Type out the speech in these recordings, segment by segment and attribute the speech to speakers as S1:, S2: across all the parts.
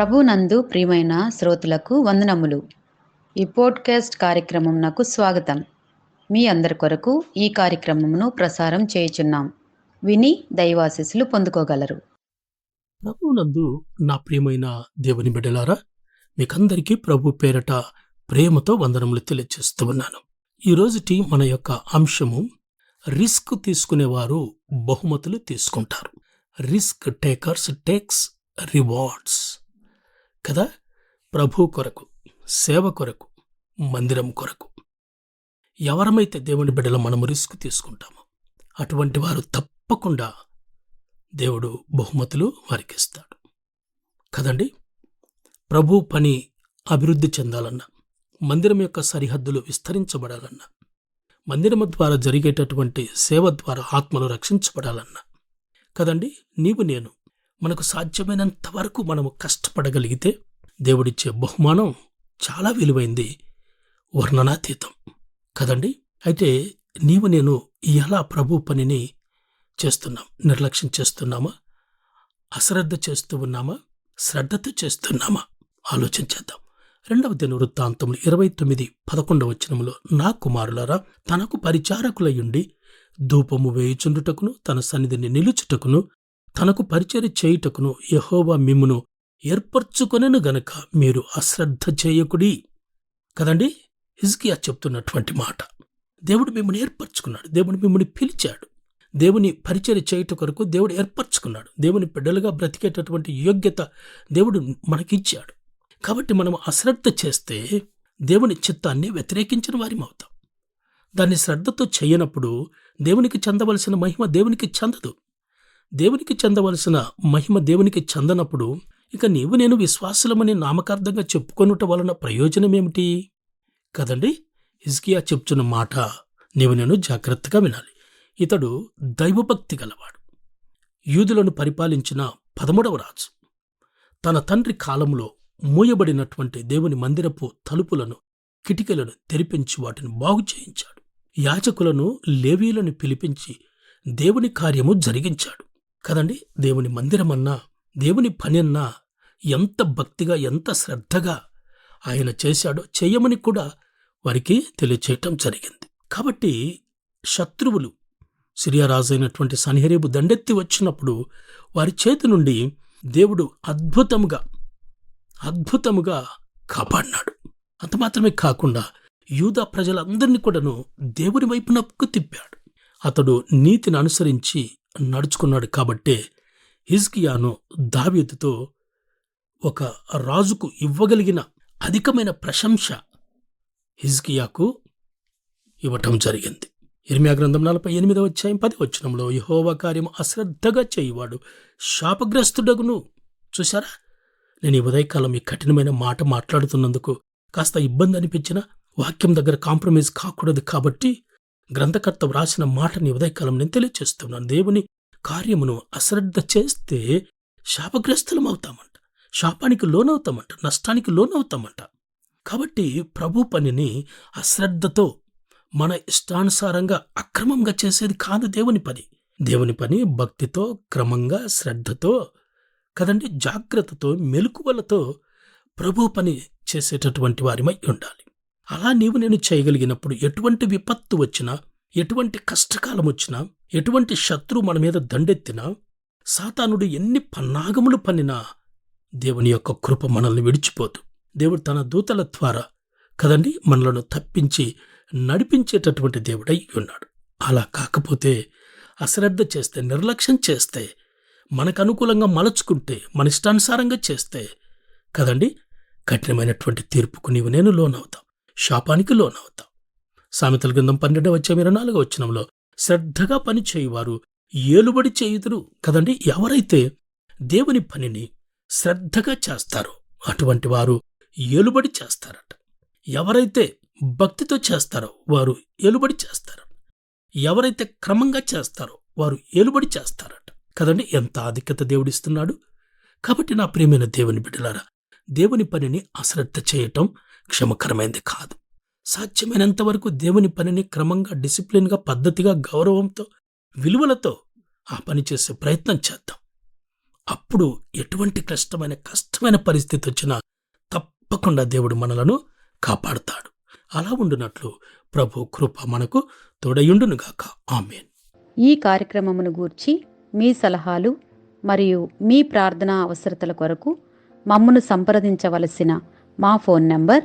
S1: ప్రభునందు ప్రియమైన శ్రోతలకు వందనములు. ఈ పోడ్కాస్ట్ కార్యక్రమం నాకు స్వాగతం. మీ అందరి కొరకు ఈ కార్యక్రమమును ప్రసారం చేయుచున్నాం. విని దైవాశీస్సులు పొందుకోగలరు.
S2: ప్రభునందు నా ప్రియమైన దేవుని బిడ్డలారా మీకందరికీ ప్రభు పేరట ప్రేమతో వందనములు తెలియజేస్తూ ఉన్నాను. ఈ రోజుటి మన యొక్క అంశము రిస్క్ తీసుకునేవారు బహుమతులు తీసుకుంటారు. Risk takers takes rewards. కదా? ప్రభు కొరకు సేవ కొరకు మందిరం కొరకు. ఎవరమైతే దేవుని బిడ్డలో మనము రిస్క్ తీసుకుంటామో అటువంటి వారు తప్పకుండా దేవుడు బహుమతులు వారికి ఇస్తాడు. కదండి? ప్రభు పని అభివృద్ధి చెందాలన్నా మందిరం యొక్క సరిహద్దులు విస్తరించబడాలన్నా మందిరము ద్వారా జరిగేటటువంటి సేవ ద్వారా ఆత్మలు రక్షించబడాలన్నా. కదండి? నీవు నేను మనకు సాధ్యమైనంత వరకు మనము కష్టపడగలిగితే దేవుడిచ్చే బహుమానం చాలా విలువైంది. వర్ణనాతీతం. కదండి? అయితే నీవు నేను ఎలా ప్రభు పనిని చేస్తున్నాం. నిర్లక్ష్యం చేస్తున్నామా? అశ్రద్ధ చేస్తూ ఉన్నామా? శ్రద్ధతో చేస్తున్నామా? ఆలోచించేద్దాం రెండవ దిన వృత్తాంతములు ఇరవై తొమ్మిది పదకొండవ వచనములో నా కుమారులారా తనకు పరిచారకులయుండి ధూపము వేయుచుండుటకును తన సన్నిధిని నిలుచుటకును తనకు పరిచర్య చేయుటకును యహోవా మిమ్మును ఏర్పరచుకొనెను గనక మీరు అశ్రద్ధ చేయకుడి. కదండి? హిజ్కియా చెప్తున్నటువంటి మాట. దేవుడు మిమ్మల్ని ఏర్పరచుకున్నాడు. దేవుడు మిమ్మల్ని పిలిచాడు. దేవుని పరిచయ చేయుట కొరకు దేవుడు ఏర్పరచుకున్నాడు. దేవుని బిడ్డలుగా బ్రతికేటటువంటి యోగ్యత దేవుడు మనకిచ్చాడు. కాబట్టి మనం అశ్రద్ధ చేస్తే దేవుని చిత్తాన్ని వ్యతిరేకించిన వారిం అవుతాం దాన్ని శ్రద్ధతో చేయనప్పుడు దేవునికి చెందవలసిన మహిమ దేవునికి చెందదు. దేవునికి చెందవలసిన మహిమ దేవునికి చెందనప్పుడు ఇక నీవు నేను విశ్వాసులమని నామకార్థంగా చెప్పుకొనుట వలన ప్రయోజనమేమిటి? కదండి హిజ్కియా చెప్తున్న మాట. నీవు నేను జాగ్రత్తగా వినాలి. ఇతడు దైవభక్తి గలవాడు. యూదులను పరిపాలించిన పదమూడవ రాజు. తన తండ్రి కాలంలో మూయబడినటువంటి దేవుని మందిరపు తలుపులను కిటికలను తెరిపించి వాటిని బాగు చేయించాడు. యాచకులను లేవీలను పిలిపించి దేవుని కార్యము జరిగించాడు. కదండి? దేవుని మందిరమన్నా దేవుని పని అన్నా ఎంత భక్తిగా ఎంత శ్రద్ధగా ఆయన చేశాడో చేయమని కూడా వారికి తెలియచేయటం జరిగింది. కాబట్టి శత్రువులు సిరియా రాజైనటువంటి సన్హెరేబు దండెత్తి వచ్చినప్పుడు వారి చేతి నుండి దేవుడు అద్భుతముగా అద్భుతముగా కాపాడినాడు. అంత మాత్రమే కాకుండా యూదా ప్రజలందరినీ కూడాను దేవుని వైపునకు తిప్పాడు. అతడు నీతిని అనుసరించి నడుచుకున్నాడు కాబట్టే హిజ్కియాను దావీదుతో ఒక రాజుకు ఇవ్వగలిగిన అధికమైన ప్రశంస హిజ్కియాకు ఇవ్వటం జరిగింది. ఇర్మియా గ్రంథం నలభై ఎనిమిదవ అధ్యాయం పది వచ్చినంలో యహోవా కార్యం అశ్రద్ధగా చేయువాడు శాపగ్రస్తుడగును. చూసారా నేను ఈ ఉదయకాలం ఈ కఠినమైన మాట మాట్లాడుతున్నందుకు కాస్త ఇబ్బంది అనిపించిన వాక్యం దగ్గర కాంప్రమైజ్ కాకూడదు కాబట్టి గ్రంథకర్త వ్రాసిన మాటని ఉదయకాలం నేను తెలియచేస్తున్నాను. దేవుని కార్యమును అశ్రద్ధ చేస్తే శాపగ్రస్తులం అవుతామంట శాపానికి లోనవుతామంట. నష్టానికి లోనవుతామంట. కాబట్టి ప్రభు పనిని అశ్రద్ధతో మన ఇష్టానుసారంగా అక్రమంగా చేసేది కాదు దేవుని పని. దేవుని పని భక్తితో క్రమంగా శ్రద్ధతో కదండి జాగ్రత్తతో మెలకువలతో ప్రభు పని చేసేటటువంటి వారిమై ఉండాలి. అలా నీవు నేను చేయగలిగినప్పుడు ఎటువంటి విపత్తు వచ్చినా ఎటువంటి కష్టకాలం వచ్చినా ఎటువంటి శత్రువు మన మీద దండెత్తినా సాతానుడు ఎన్ని పన్నాగములు పన్నినా దేవుని యొక్క కృప మనల్ని విడిచిపోదు. దేవుడు తన దూతల ద్వారా కదండి మనలను తప్పించి నడిపించేటటువంటి దేవుడై ఉన్నాడు. అలా కాకపోతే అశ్రద్ధ చేస్తే నిర్లక్ష్యం చేస్తే మనకు అనుకూలంగా మలచుకుంటే మన ఇష్టానుసారంగా చేస్తే కదండి కఠినమైనటువంటి తీర్పుకు నీవు నేను లోనవుతాం. శాపానికి లోనవుతాం. సామెతల గ్రంథం పన్నెండవ వచ్చే ఇరవై నాలుగో వచ్చినంలో శ్రద్ధగా పని చేయువారు ఏలుబడి చేయుదురు కదండి? ఎవరైతే దేవుని పనిని శ్రద్ధగా చేస్తారో అటువంటి వారు ఏలుబడి చేస్తారట. ఎవరైతే భక్తితో చేస్తారో వారు ఏలుబడి చేస్తారు ఎవరైతే క్రమంగా చేస్తారో వారు ఏలుబడి చేస్తారట. కదండి? ఎంత ఆధిక్యత దేవుడిస్తున్నాడు. కాబట్టి నా ప్రియమైన దేవుని బిడ్డలారా దేవుని పనిని అశ్రద్ధ చేయటం క్షమకరమైంది కాదు. సాధ్యమైనంత వరకు దేవుని పనిని క్రమంగా డిసిప్లిన్గా పద్ధతిగా గౌరవంతో విలువలతో ఆ పని చేసే ప్రయత్నం చేద్దాం. అప్పుడు ఎటువంటి క్లిష్టమైన కష్టమైన పరిస్థితి వచ్చినా తప్పకుండా దేవుడు మనలను కాపాడుతాడు. అలా ఉండునట్లు ప్రభు కృప మనకు తోడయుండునుగాక. ఆమెన్.
S1: ఈ కార్యక్రమమును గూర్చి మీ సలహాలు మరియు మీ ప్రార్థనా అవసరతల కొరకు మమ్మను సంప్రదించవలసిన మా ఫోన్ నంబర్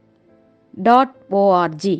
S1: dot org